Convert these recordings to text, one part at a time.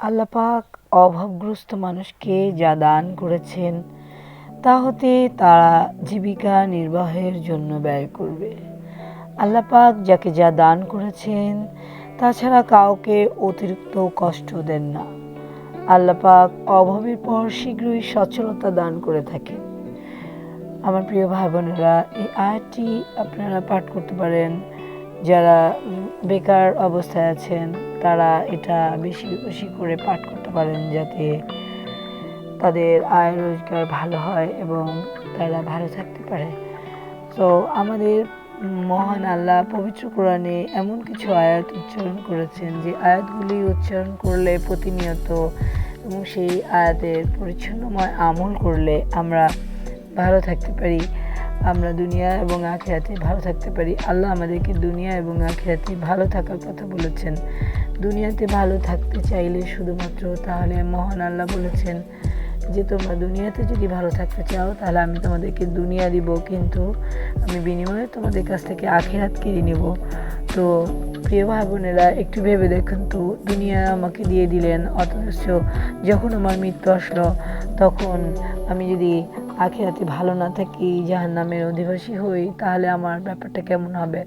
আল্লাপাক অভাবগ্রস্ত মানুষকে যা দান করেছেন, তা হতে তারা জীবিকা নির্বাহের জন্য ব্যয় করবে। আল্লাপাক যাকে যা দান করেছেন, তাছাড়া কাউকে অতিরিক্ত কষ্ট দেন না। আল্লাপাক অভাবের পর শীঘ্রই সচ্ছলতা দান করে থাকেন। আমার প্রিয় ভাই বোনেরা এই আয়াতটি আপনারা পাঠ করতে পারেন, যারা বেকার অবস্থায় আছেন। তারা এটা বেশি বেশি করে পাঠ করতে পারেন যাতে তাদের আয় রোজগার ভালো হয় এবং তারা ভালো থাকতে পারে। তো আমাদের মহান আল্লাহ পবিত্র কোরআনে এমন কিছু আয়াত উচ্চারণ করেছেন যে আয়াতগুলি উচ্চারণ করলে প্রতিনিয়ত এবং সেই আয়াতের পরিচ্ছন্নময় আমল করলে আমরা ভালো থাকতে পারি। আমরা দুনিয়া এবং আখেরাতে ভালো থাকতে পারি। আল্লাহ আমাদেরকে দুনিয়া এবং আখেরাতে ভালো থাকার কথা বলেছেন। দুনিয়াতে ভালো থাকতে চাইলে শুধুমাত্র তাহলে মহান আল্লাহ বলেছেন যে, তোমরা দুনিয়াতে যদি ভালো থাকতে চাও, তাহলে আমি তোমাদেরকে দুনিয়া দিব। কিন্তু আমি বিনিময়ে তোমাদের কাছ থেকে আখেরাত কিনে নেব। তো প্রিয় ভাই বোনেরা, একটু ভেবে দেখুন তো, দুনিয়া আমাকে দিয়ে দিলেন। অথচ যখন আমার মৃত্যু আসলো, তখন আমি যদি আখেরাতে ভালো না থাকি জাহান নামের অধিবাসী হই, তাহলে আমার ব্যাপারটা কেমন হবে?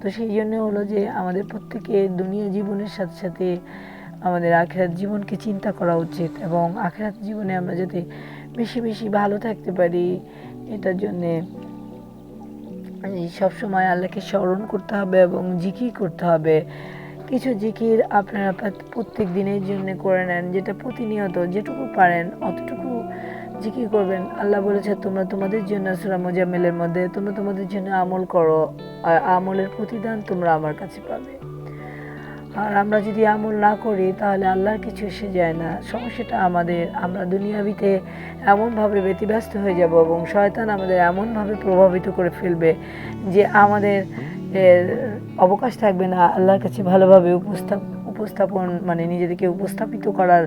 তো সেই জন্য হলো যে আমাদের প্রত্যেকে দুনিয়া জীবনের সাথে সাথে আমাদের আখেরাত জীবনকে চিন্তা করা উচিত এবং আখেরাত জীবনে আমরা যাতে বেশি বেশি ভালো থাকতে পারি, এটার জন্যে সবসময় আল্লাহকে স্মরণ করতে হবে এবং জিকির করতে হবে। কিছু জিকির আপনারা প্রত্যেক দিনের জন্য করে নেন, যেটা প্রতিনিয়ত যেটুকু পারেন, অতটুকু জিকির করবেন? আল্লাহ বলেছে, তোমরা তোমাদের জন্য সুরা মোজাম্মেলের মধ্যে, তোমরা তোমাদের জন্য আমল করো, আর আমলের প্রতিদান তোমরা আমার কাছে পাবে। আর আমরা যদি আমল না করি, তাহলে আল্লাহর কিছু এসে যায় না। সমস্যাটা আমাদের, আমরা দুনিয়াবিতে এমনভাবে ব্যতিব্যস্ত হয়ে যাব এবং শয়তান আমাদের এমনভাবে প্রভাবিত করে ফেলবে যে আমাদের অবকাশ থাকবে না। আল্লাহর কাছে ভালোভাবে উপস্থাপ উপস্থাপন মানে নিজেদেরকে উপস্থাপিত করার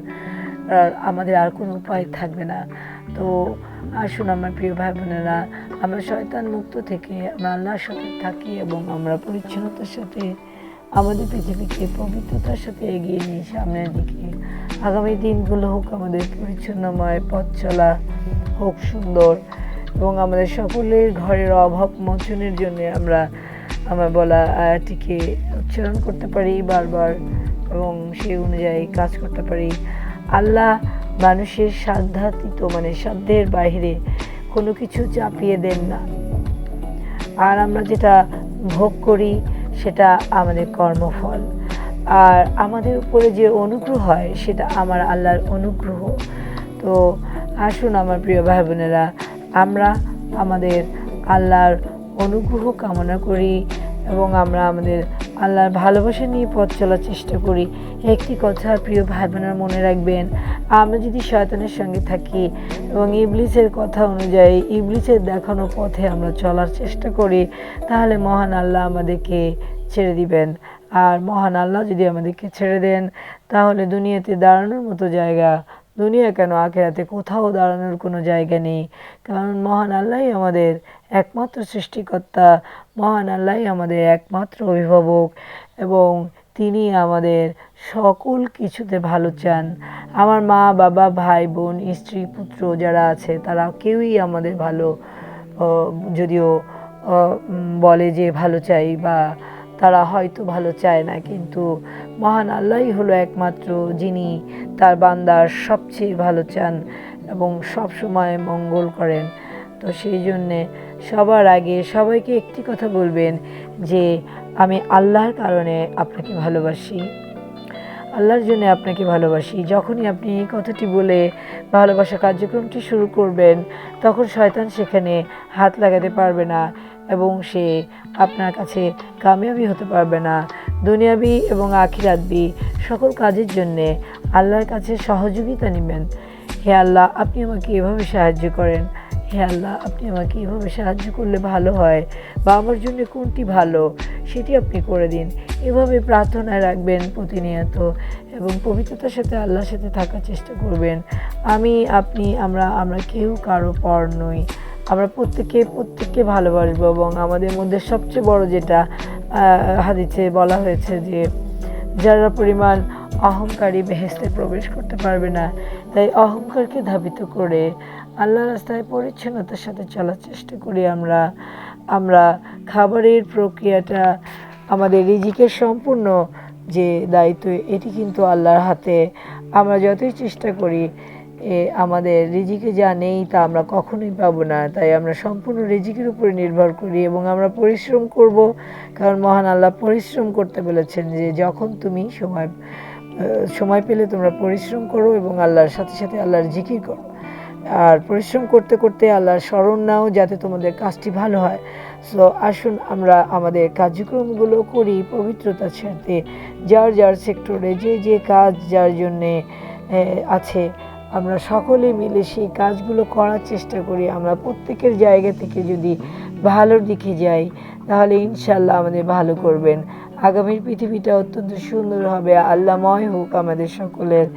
আমাদের আর কোনো উপায় থাকবে না। তো আসুন আমার প্রিয় ভাই বোনেরা আমরা শয়তান মুক্ত থেকে আমরা আল্লাহর সাথে থাকি এবং আমরা পরিচ্ছন্নতার সাথে আমাদের পৃথিবীকে পবিত্রতার সাথে এগিয়ে নিয়ে সামনের দিকে আগামী দিনগুলো হোক আমাদের পরিচ্ছন্নময়, পথ চলা হোক সুন্দর এবং আমাদের সকলের ঘরের অভাব মোচনের জন্য আমরা, আমার বলা আয়াটিকে উচ্চারণ করতে পারি বারবার এবং সেই অনুযায়ী কাজ করতে পারি। আল্লাহ মানুষের সাধ্যাতীত মানে সাধ্যের বাইরে কোনো কিছু চাপিয়ে দেন না। আর আমরা যেটা ভোগ করি, সেটা আমাদের কর্মফল। আর আমাদের উপরে যে অনুগ্রহ হয়, সেটা আমার আল্লাহর অনুগ্রহ। তো আসুন আমার প্রিয় ভাই বোনেরা আমরা আমাদের আল্লাহর অনুগ্রহ কামনা করি এবং আমরা আমাদের আল্লাহর ভালোবাসা নিয়ে পথ চলার চেষ্টা করি। একটি কথা প্রিয় ভাই বোনের মনে রাখবেন, আমরা যদি শয়তানের সঙ্গে থাকি এবং ইবলিসের কথা অনুযায়ী ইবলিসের দেখানো পথে আমরা চলার চেষ্টা করি, তাহলে মহান আল্লাহ আমাদেরকে ছেড়ে দিবেন। আর মহান আল্লাহ যদি আমাদেরকে ছেড়ে দেন, তাহলে দুনিয়াতে দাঁড়ানোর মতো জায়গা দুনিয়া কেন আখেরাতে? কোথাও দাঁড়ানোর কোনো জায়গা নেই। কারণ মহান আল্লাহই আমাদের একমাত্র সৃষ্টিকর্তা। মহান আল্লাহই আমাদের একমাত্র অভিভাবক এবং তিনি আমাদের সকল কিছুতে ভালো চান। আমার মা, বাবা, ভাই, বোন, স্ত্রী, পুত্র যারা আছে, তারা কেউই আমাদের ভালো যদিও বলে যে ভালো চাই বা তারা হয়তো ভালো চায় না, কিন্তু মহান আল্লাহই হলো একমাত্র যিনি তার বান্দার সবচেয়ে ভালো চান এবং সব সময় মঙ্গল করেন। তো সেই জন্যে সবার আগে সবাইকে একটি কথা বলবেন যে, আমি আল্লাহর কারণে আপনাকে ভালোবাসি। আল্লাহর জন্য আপনাকে ভালোবাসি। যখনই আপনি এই কথাটি বলে ভালোবাসা কার্যক্রমটি শুরু করবেন, তখন শয়তান সেখানে হাত লাগাতে পারবে না। এবং সে আপনার কাছে কামিয়াবি হতে পারবে না। দুনিয়াবি এবং আখিরাতবি সকল কাজের জন্যে আল্লাহর কাছে সহযোগিতা নেবেন। হে আল্লাহ, আপনি আমাকে এভাবে সাহায্য করেন। হে আল্লাহ, আপনি আমাকে এভাবে সাহায্য করলে ভালো হয় বা আমার জন্য কোনটি ভালো সেটি আপনি করে দিন। এভাবে প্রার্থনায় রাখবেন প্রতিনিয়ত এবং পবিত্রতার সাথে আল্লাহর সাথে থাকার চেষ্টা করবেন। আমি, আপনি, আমরা আমরা কেউ কারও পর নই। আমরা প্রত্যেকে, প্রত্যেককে ভালোবাসবো এবং আমাদের মধ্যে সবচেয়ে বড় যেটা হাদিসে বলা হয়েছে যে, যারা পরিমাণ অহংকারী বেহেস্তে প্রবেশ করতে পারবে না, তাই অহংকারকে ধাবিত করে আল্লাহ রাস্তায় পরিচ্ছন্নতার সাথে চলার চেষ্টা করি আমরা। আমরা খাবারের প্রক্রিয়াটা, আমাদের রিজিকের সম্পূর্ণ যে দায়িত্ব, এটি কিন্তু আল্লাহর হাতে। আমরা যতই চেষ্টা করি আমাদের রিজিকে যা নেই তা আমরা কখনোই পাবো না। তাই আমরা সম্পূর্ণ রিজিকের উপরে নির্ভর করি এবং আমরা পরিশ্রম করব। কারণ মহান আল্লাহ পরিশ্রম করতে বলেছেন যে, যখন তুমি সময় সময় পেলে তোমরা পরিশ্রম করো এবং আল্লাহর সাথে সাথে আল্লাহর জিকির করো। আর পরিশ্রম করতে করতে আল্লাহর স্মরণ নাও যাতে তোমাদের কাজটি ভালো হয়। সো আসুন আমরা আমাদের কার্যক্রমগুলো করি পবিত্রতার সাথে যার যার সেক্টরে যে যে কাজ যার জন্যে আছে আমরা সকলে মিলে সেই কাজগুলো করার চেষ্টা করি। আমরা প্রত্যেকের জায়গা থেকে যদি ভালোর দিকে যাই, তাহলে ইনশাল্লাহ আমাদের ভালো করবেন। আগামীর পৃথিবীটা অত্যন্ত সুন্দর হবে আল্লাহময় হোক আমাদের সকলের।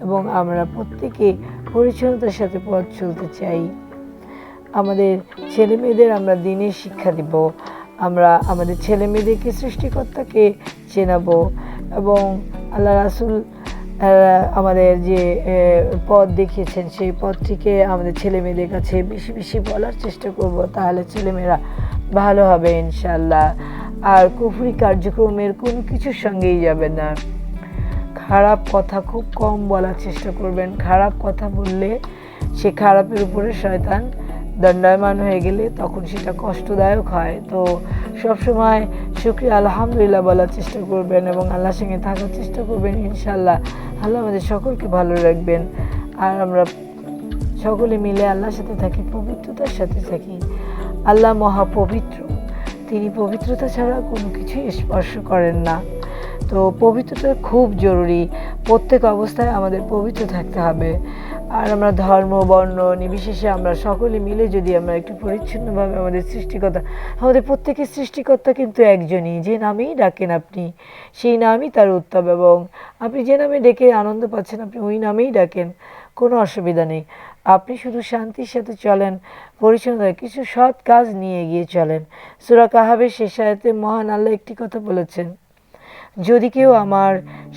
এবং আমরা প্রত্যেকে পরিচ্ছন্নতার সাথে পথ চলতে চাই। আমাদের ছেলে মেয়েদের আমরা দিনের শিক্ষা দিব। আমরা আমাদের ছেলে মেয়েদেরকে সৃষ্টিকর্তাকে চেনাবো এবং আল্লাহ রাসুল আমাদের যে পথ দেখিয়েছেন, সেই পথটিকে আমাদের ছেলে মেয়েদের কাছে বেশি বেশি বলার চেষ্টা করব, তাহলে ছেলেমেয়েরা ভালো হবে ইনশাল্লাহ আর কুফরি কার্যক্রমের কোনো কিছুর সঙ্গেই যাবে না। খারাপ কথা খুব কম বলার চেষ্টা করবেন। খারাপ কথা বললে সে খারাপের উপরে শয়তান দণ্ডায়মান হয়ে গেলে তখন সেটা কষ্টদায়ক হয়। তো সবসময় শুক্রিয়া, আলহামদুলিল্লাহ বলার চেষ্টা করবেন এবং আল্লাহর সঙ্গে থাকার চেষ্টা করবেন ইনশাল্লাহ আল্লাহ আমাদের সকলকে ভালো রাখবেন। আর আমরা সকলে মিলে আল্লাহর সাথে থাকি, পবিত্রতার সাথে থাকি। আল্লাহ মহাপবিত্র। তিনি পবিত্রতা ছাড়া কোনো কিছুই স্পর্শ করেন না। তো পবিত্রতা খুব জরুরি। প্রত্যেক অবস্থায় আমাদের পবিত্র থাকতে হবে। আর আমরা ধর্ম, বর্ণ, নির্বিশেষে আমরা সকলে মিলে যদি আমরা একটু পরিচ্ছন্নভাবে আমাদের সৃষ্টিকর্তা, আমাদের প্রত্যেকের সৃষ্টিকর্তা কিন্তু একজনই। যে নামেই ডাকেন আপনি, সেই নামই তার উত্তম এবং আপনি যে নামে ডেকে আনন্দ পাচ্ছেন, আপনি ওই নামেই ডাকেন, কোনো অসুবিধা নেই। আপনি শুধু শান্তির সাথে চলেন, পরিচ্ছন্নতা, কিছু সৎ কাজ নিয়ে এগিয়ে চলেন। সুরা কাহাবের শেষ আয়াতে মহান আল্লাহ একটি কথা বলেছেন যদি কেউ আমার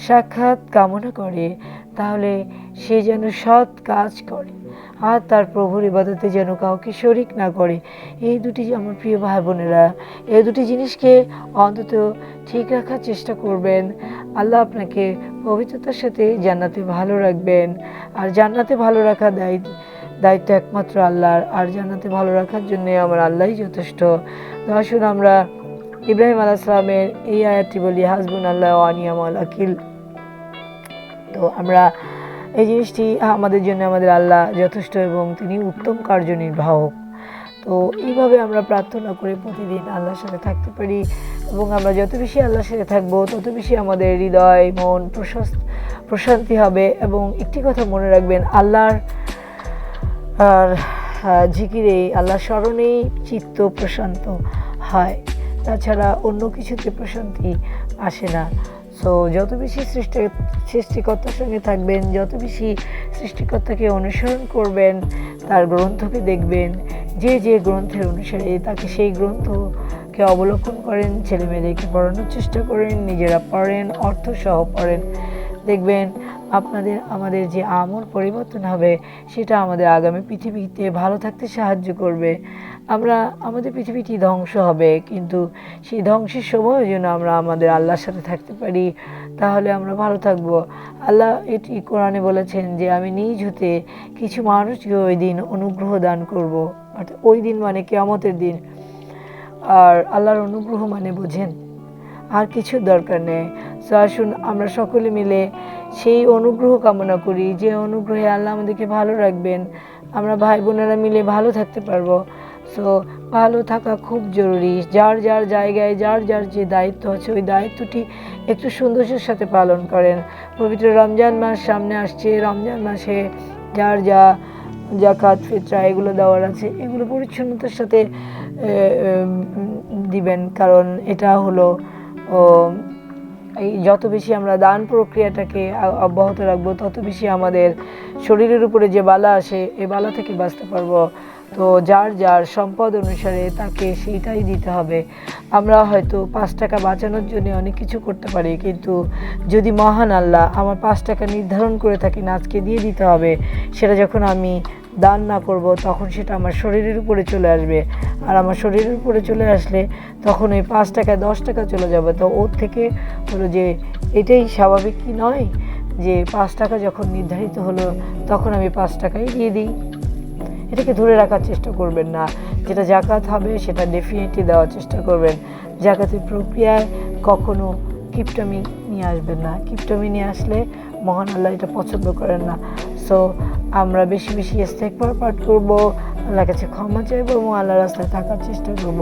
সাক্ষাৎ কামনা করে, তাহলে সে যেন সৎ কাজ করে, আর তার প্রভুর ইবাদতে যেন কাউকে শরিক না করে। এই দুটি আমার প্রিয় ভাই বোনেরা, এই দুটি জিনিসকে অন্তত ঠিক রাখার চেষ্টা করবেন। আল্লাহ আপনাকে পবিত্রতার সাথে জান্নাতে ভালো রাখবেন। আর জান্নাতে ভালো রাখা দায়িত্ব দায়িত্ব একমাত্র আল্লাহর। আর জান্নাতে ভালো রাখার জন্য আমার আল্লাহই যথেষ্ট। আসুন আমরা ইব্রাহিম আলাহ সালামের এই আয়াতটি বলি হাসবুন আল্লাহ আনিয়াম আকিল। তো আমরা এই জিনিসটি আমাদের জন্য আমাদের আল্লাহ যথেষ্ট এবং তিনি উত্তম কার্যনির্বাহক তো এইভাবে আমরা প্রার্থনা করে প্রতিদিন আল্লাহর সাথে থাকতে পারি এবং আমরা যত বেশি আল্লাহর সাথে থাকব, তত বেশি আমাদের হৃদয়, মন প্রশস্ত প্রশান্তি হবে এবং একটি কথা মনে রাখবেন, আল্লাহর, আর ঝিকিরেই আল্লাহ স্মরণেই চিত্ত প্রশান্ত হয়। তাছাড়া অন্য কিছুতে প্রশান্তি আসে না। সো যত বেশি সৃষ্টি, সৃষ্টিকর্তার সঙ্গে থাকবেন, যত বেশি সৃষ্টিকর্তাকে অনুসরণ করবেন, তার গ্রন্থকে দেখবেন, যে যে গ্রন্থের অনুসারে তাকে সেই গ্রন্থকে অবলোকন করেন, ছেলেমেয়েদেরকে পড়ানোর চেষ্টা করেন, নিজেরা পড়েন অর্থ সহ পড়েন। দেখবেন আপনাদের, আমাদের যে আমূল পরিবর্তন হবে, সেটা আমাদের আগামী পৃথিবীতে ভালো থাকতে সাহায্য করবে। আমরা, আমাদের পৃথিবীটি ধ্বংস হবে, কিন্তু সেই ধ্বংসের সময় যেন আমরা আমাদের আল্লাহর সাথে থাকতে পারি, তাহলে আমরা ভালো থাকব। আল্লাহ এটি কোরআনে বলেছেন যে, আমি নিজ হতে কিছু মানুষকে ওই দিন অনুগ্রহ দান করব। অর্থাৎ ওই দিন মানে কেয়ামতের দিন। আর আল্লাহর অনুগ্রহ মানে বোঝেন, আর কিছু দরকার নেই। সো আসুন, আমরা সকলে মিলে সেই অনুগ্রহ কামনা করি যে অনুগ্রহে আল্লাহ আমাদেরকে ভালো রাখবেন। আমরা ভাই বোনেরা মিলে ভালো থাকতে পারব। সো ভালো থাকা খুব জরুরি। যার যার জায়গায়, যার যার যে দায়িত্ব আছে, ওই দায়িত্বটি একটু সৌন্দর্যের সাথে পালন করেন। পবিত্র রমজান মাস সামনে আসছে। রমজান মাসে যার যা জাকাত ফিতরা এগুলো দেওয়ার আছে, এগুলো পরিচ্ছন্নতার সাথে দিবেন। কারণ এটা হলো এই যত বেশি আমরা দান প্রক্রিয়াটাকে অব্যাহত রাখব, তত বেশি আমাদের শরীরের উপরে যে বালা আসে এই বালা থেকে বাঁচতে পারব। তো যার যার সম্পদ অনুসারে তাকে সেইটাই দিতে হবে। আমরা হয়তো পাঁচ টাকা বাঁচানোর জন্য অনেক কিছু করতে পারি, কিন্তু যদি মহান আল্লাহ আমার পাঁচ টাকা নির্ধারণ করে থাকেন, আজকে দিয়ে দিতে হবে, সেটা যখন আমি দান না করব, তখন সেটা আমার শরীরের উপরে চলে আসবে। আর আমার শরীরের উপরে চলে আসলে তখন ওই পাঁচ টাকায় দশ টাকা চলে যাবে। তো ওর থেকে হলো যে এটাই স্বাভাবিক কি নয়? যে পাঁচ টাকা যখন নির্ধারিত হলো, তখন আমি পাঁচ টাকাই দিয়ে দিই। এটাকে ধরে রাখার চেষ্টা করবেন না। যেটা জাকাত হবে, সেটা ডেফিনেটলি দেওয়ার চেষ্টা করবেন। জাকাতের প্রক্রিয়ায় কখনো কিপটামি নিয়ে আসবেন না। কিপটামি নিয়ে আসলে মহান আল্লাহ এটা পছন্দ করেন না। সো আমরা বেশি বেশি ইস্তেকবার পাঠ করব। আল্লাহর কাছে ক্ষমা চাইব এবং আল্লাহর রাস্তায় থাকার চেষ্টা করব।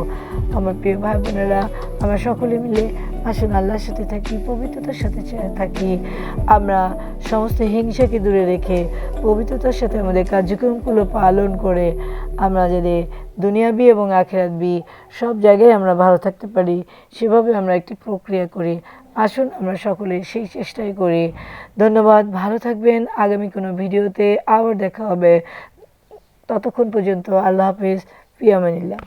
আমার প্রিয় ভাই বোনেরা আমরা সকলে মিলে আসুন আল্লাহর সাথে থাকি, পবিত্রতার সাথে থাকি। আমরা সমস্ত হিংসাকে দূরে রেখে পবিত্রতার সাথে আমাদের কার্যক্রমগুলো পালন করে আমরা যাতে দুনিয়াবি এবং আখেরাতবি সব জায়গায় আমরা ভালো থাকতে পারি, সেভাবে আমরা একটি প্রক্রিয়া করি। আসুন আমরা সকলে সেই চেষ্টাই করি। ধন্যবাদ, ভালো থাকবেন। আগামী কোনো ভিডিওতে আবার দেখা হবে। ততক্ষণ পর্যন্ত আল্লাহ হাফিজ ফিয়ামানিল্লাহ।